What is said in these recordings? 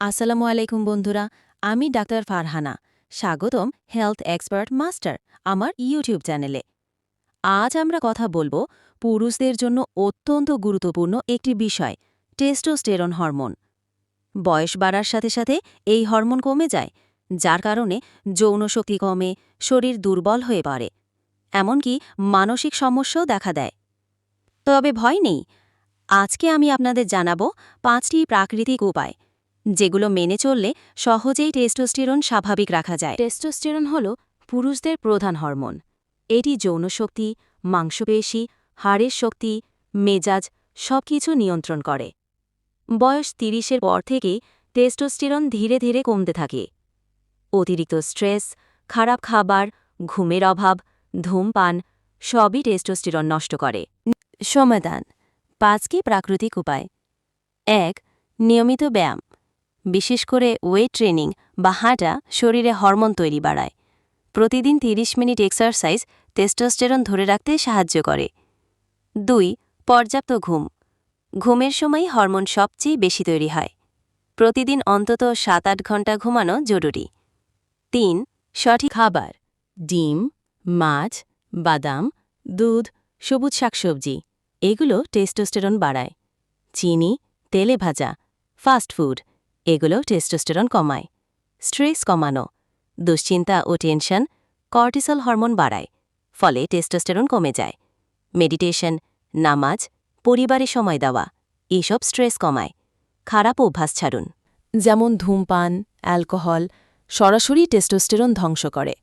আসসালামু আলাইকুম বন্ধুরা, আমি ডাক্তার ফারহানা। স্বাগতম হেলথ এক্সপার্ট মাস্টার আমার ইউটিউব চ্যানেলে। আজ আমরা কথা বলব পুরুষদের জন্য অত্যন্ত গুরুত্বপূর্ণ একটি বিষয়, টেস্টোস্টেরন হরমোন। বয়স বাড়ার সাথে সাথে এই হরমোন কমে যায়, যার কারণে যৌন শক্তি কমে, শরীর দুর্বল হয়ে পড়ে, এমনকি মানসিক সমস্যাও দেখা দেয়। তবে ভয় নেই, আজকে আমি আপনাদের জানাব পাঁচটি প্রাকৃতিক উপায় যেগুলো মেনে চললে সহজেই টেস্টোস্টেরন স্বাভাবিক রাখা যায়। টেস্টোস্টেরন হল পুরুষদের প্রধান হরমোন। এটি যৌনশক্তি মাংসপেশি, হাড়ের শক্তি, মেজাজ সবকিছু নিয়ন্ত্রণ করে। বয়স তিরিশের পর থেকেই টেস্টোস্টেরন ধীরে ধীরে কমতে থাকে। অতিরিক্ত স্ট্রেস, খারাপ খাবার, ঘুমের অভাব, ধূমপান সবই টেস্টোস্টেরন নষ্ট করে। সমাধান, পাঁচটি প্রাকৃতিক উপায়। এক, নিয়মিত ব্যায়াম। বিশেষ করে ওয়েট ট্রেনিং বা হাঁটা শরীরে হরমোন তৈরি বাড়ায়। প্রতিদিন 30 মিনিট এক্সারসাইজ টেস্টোস্টেরন ধরে রাখতে সাহায্য করে। দুই, পর্যাপ্ত ঘুম। ঘুমের সময় হরমোন সবচেয়ে বেশি তৈরি হয়। প্রতিদিন অন্তত সাত আট ঘণ্টা ঘুমানো জরুরি। তিন, সঠিক খাবার ডিম, মাছ, বাদাম, দুধ, সবুজ শাকসবজি এগুলো টেস্টোস্টেরন বাড়ায়। চিনি, তেলে ভাজা ফাস্ট ফুড এগুলো টেস্টোস্টেরন কমায় স্ট্রেস কমানো, দুশ্চিন্তা ও টেনশন কর্টিসল হরমোন বাড়ায়, ফলে টেস্টোস্টেরন কমে যায়। মেডিটেশন নামাজ, পরিবারে সময় দেওয়া, এসব স্ট্রেস কমায়। খারাপ অভ্যাস ছাড়ুন। যেমন ধূমপান অ্যালকোহল সরাসরি টেস্টোস্টেরন ধ্বংস করে,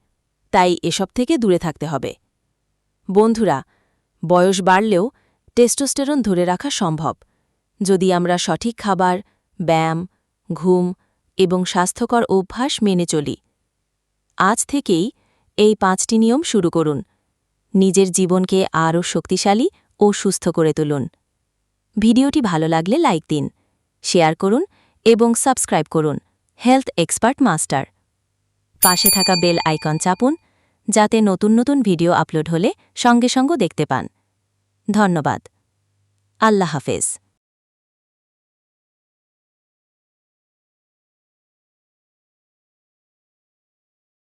তাই এসব থেকে দূরে থাকতে হবে। বন্ধুরা, বয়স বাড়লেও টেস্টোস্টেরন ধরে রাখা সম্ভব। যদি আমরা সঠিক খাবার, ব্যায়াম ঘুম এবং স্বাস্থ্যকর অভ্যাস মেনে চলি। আজ থেকেই এই পাঁচটি নিয়ম শুরু করুন। নিজের জীবনকে আরও শক্তিশালী ও সুস্থ করে তুলুন। ভিডিওটি ভালো লাগলে লাইক দিন, শেয়ার করুন এবং সাবস্ক্রাইব করুন। Health expert master. পাশে থাকা বেল আইকন চাপুন, যাতে নতুন নতুন ভিডিও আপলোড হলে সঙ্গে সঙ্গে দেখতে পান। ধন্যবাদ। আল্লাহ হাফেজ।